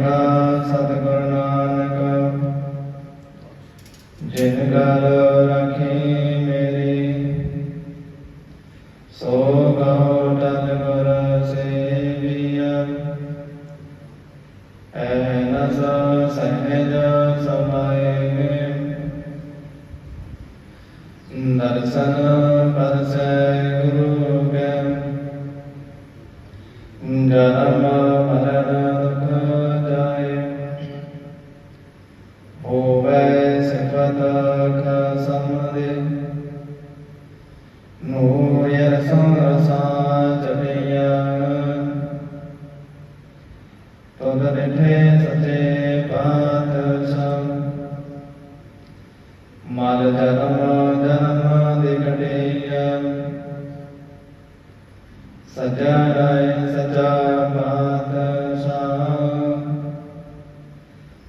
ਕਹਾ ਸਤਿਗੁਰ ਨਾਨਕ, ਜਿਨ ਗਰ ਰਖੇ ਮੇਰੀ, ਸੋ ਕਹੋ ਤਨ ਗੁਰ ਸੇਵੀਆ ਐਨਸ ਸਹਿਜ ਸਮਾਏ ਮੇ। ਦਰਸ਼ਨ ਪਰਸੈ ਗੁਰੂ ਬਿਆ ਜਨਮ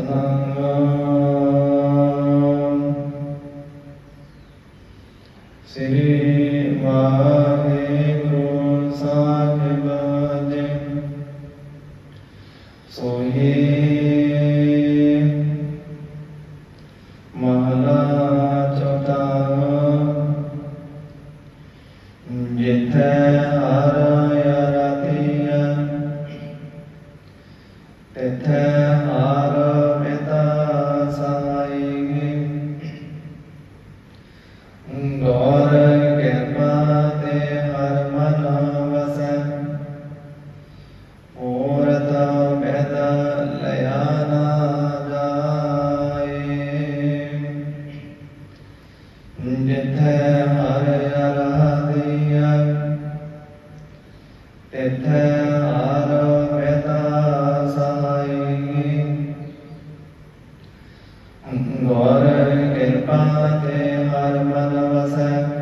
Satnam ਗੁਰ ਕਿਰਪਾ ਤੇ ਹਰ ਮਨ ਵਸੈ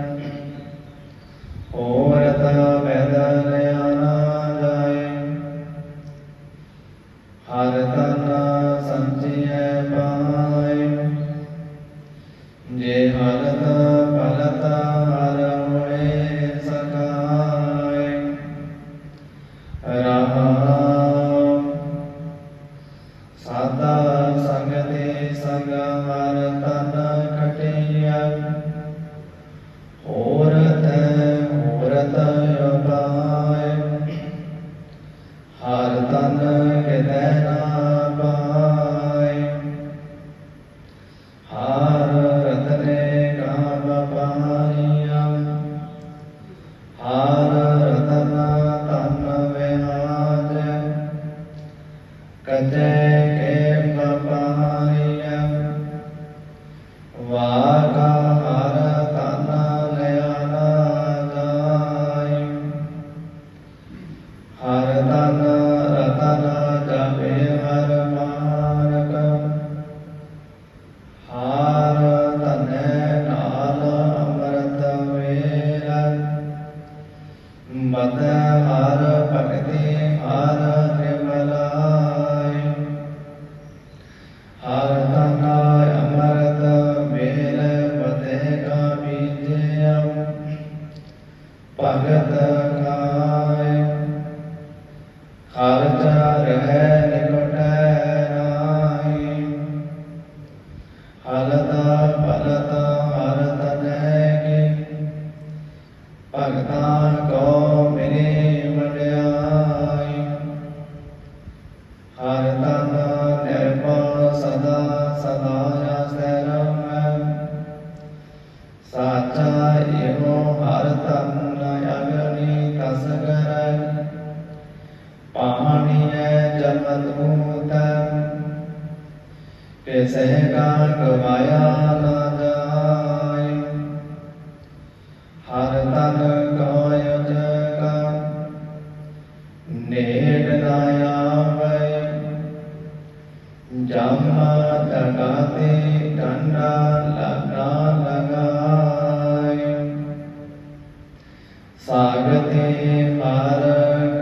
ਤਨ ਹਿਰਦੈ ਨਾ ਪਾ ਮਦ ਹਰ ਭਗਤੀ ਹਰ ਨਿਰਮਲਾਇ ਹਰ ਤਨ ਅੰਮ੍ਰਿਤ ਵੇਲ ਪਤੇ ਕਾ ਬੀਜਿਅ ਭਗਤ ਕਾਇ ਹਰ ਚਾਰ ਹੈ ਕਾ ਗਵਾਇਆ ਨਾ ਜਾਇ ਹਰ ਤਨ ਕਾਇ ਜਗਾ, ਨੇੜ ਨਾ ਆਵੈ। ਜਮ ਤਗਾਤੇ ਡੰਡਾ ਲਗਾ ਲਗਾਇ ਸਾਗਤੇ ਹਰ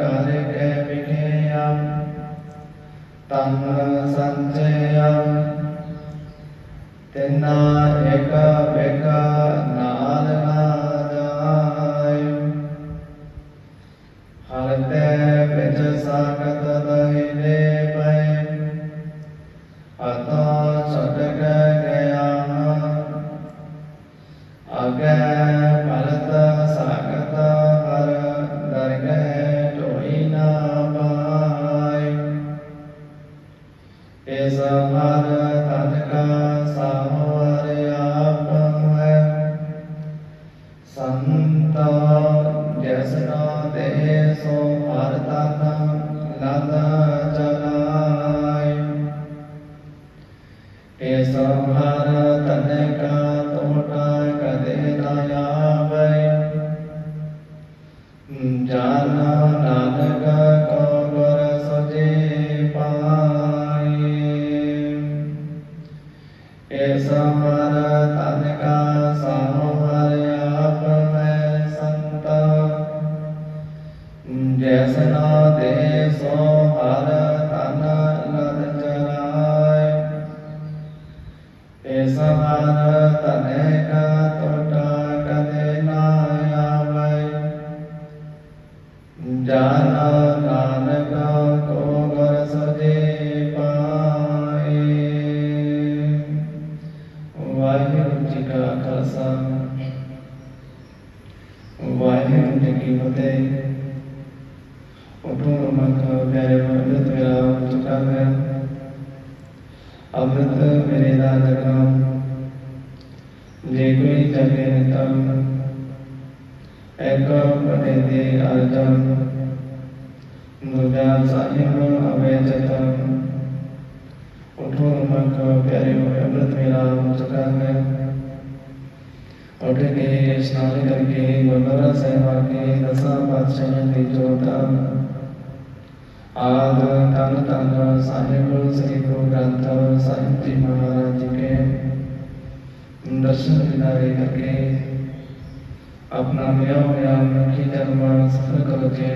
ਕਰ ਕੇ ਵਿਖਿਆ ਤਨ ਸੰਚਿਆ। ਤਿਨਾ ਇਕ ਬਿਕ ਨਾਲ ਨਾ ਜਾਇ ਹਰ ਵਿੱਚ ਸਾਗਤ ਦਹਿਨੇ ਪਏ। ਅਤਾ ਛਟਕ ਗਿਆ ਅਗੈ ਸੋ ਹਰ ਤਨ ਲਦ ਚਲਾਇ ਇਸ ਹਰ ਤਨ ਕਾ ਟੋਟਾ ਕਦੇ ਨਾ ਆਵੈ। ਜਾਨ ਨਾਨਕ ਕੋ ਉਠੋ ਮਖ ਪਿਆਰੇ ਅੰਮ੍ਰਿਤ ਵੇਲਾ ਹੋ ਚੁੱਕਾ ਹੈ ਅੰਮ੍ਰਿਤ ਮੇਰੇ ਦਾ ਜਗਮ ਜੇ ਕੋਈ ਜਗੇ ਨਿਤਮ ਇੱਕ ਪਟੇ ਦੇ ਅਰਜਨ ਦੂਜਾ ਸਾਹਿਬ ਅਵੇ ਚਤਮ ਉਠੋ ਮਖ ਪਿਆਰੇ ਹੋਏ ਅੰਮ੍ਰਿਤ ਵੇਲਾ ਹੋ ਚੁੱਕਾ ਹੈ ਉੱਠ ਕੇ ਇਸ਼ਨਾਨ ਕਰਕੇ ਗੁਰਦੁਆਰਾ ਸਾਹਿਬ ਆ ਕੇ ਦਸਾਂ ਪਾਤਸ਼ਾਹਾਂ ਦੀ ਜੋਤ ਆਦ ਤਨ ਤਨ ਸਾਹਿਬ ਸ੍ਰੀ ਗੁਰੂ ਗ੍ਰੰਥ ਸਾਹਿਬ ਜੀ ਮਹਾਰਾਜ ਜੀ ਕੇ ਦਰਸ਼ਨ ਦਿਨਾਰੇ ਕਰਕੇ ਆਪਣਾ ਮਿਆ ਹੋਇਆ ਮਨੁੱਖੀ ਜਨਮ ਸਫਲ ਕਰੋ ਜੇ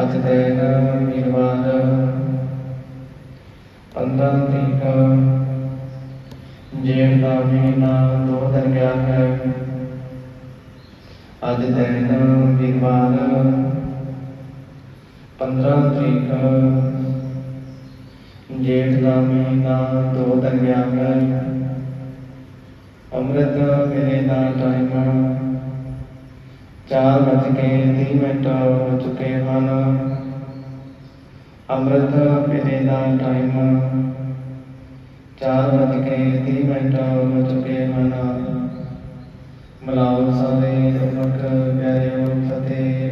ਅੱਜ ਦੇ ਨਾਮ ਨਿਰਵਾਣ ਪੰਦਰਾਂ ਤੀਕ ਜੇਵ ਦਾ ਮਹੀਨਾ ਦੋ ਦਰਗਿਆ ਹੈ ਅੱਜ ਦੇ ਨਾਮ ਨਿਰਵਾਣ ਤਰੀਕ ਜੇਠ ਦਾ ਮਹੀਨਾ ਦੋ ਦਿਨ ਗਿਆ ਹੈ ਅੰਮ੍ਰਿਤ ਵੇਲੇ ਦਾ ਟਾਈਮ ਚਾਰ ਵੱਜ ਕੇ ਤੀਹ ਮਿੰਟ ਹੋ ਚੁੱਕੇ ਹਨ ਅੰਮ੍ਰਿਤ ਵੇਲੇ ਦਾ ਟਾਈਮ ਚਾਰ ਵੱਜ ਕੇ 30 ਮਿੰਟ ਹੋ ਚੁੱਕੇ ਹਨ ਮਲਾਉ ਸਾਰੇ ਗੁਰਮੁਖ ਪਿਆਰਿਓ ਫਤਿਹ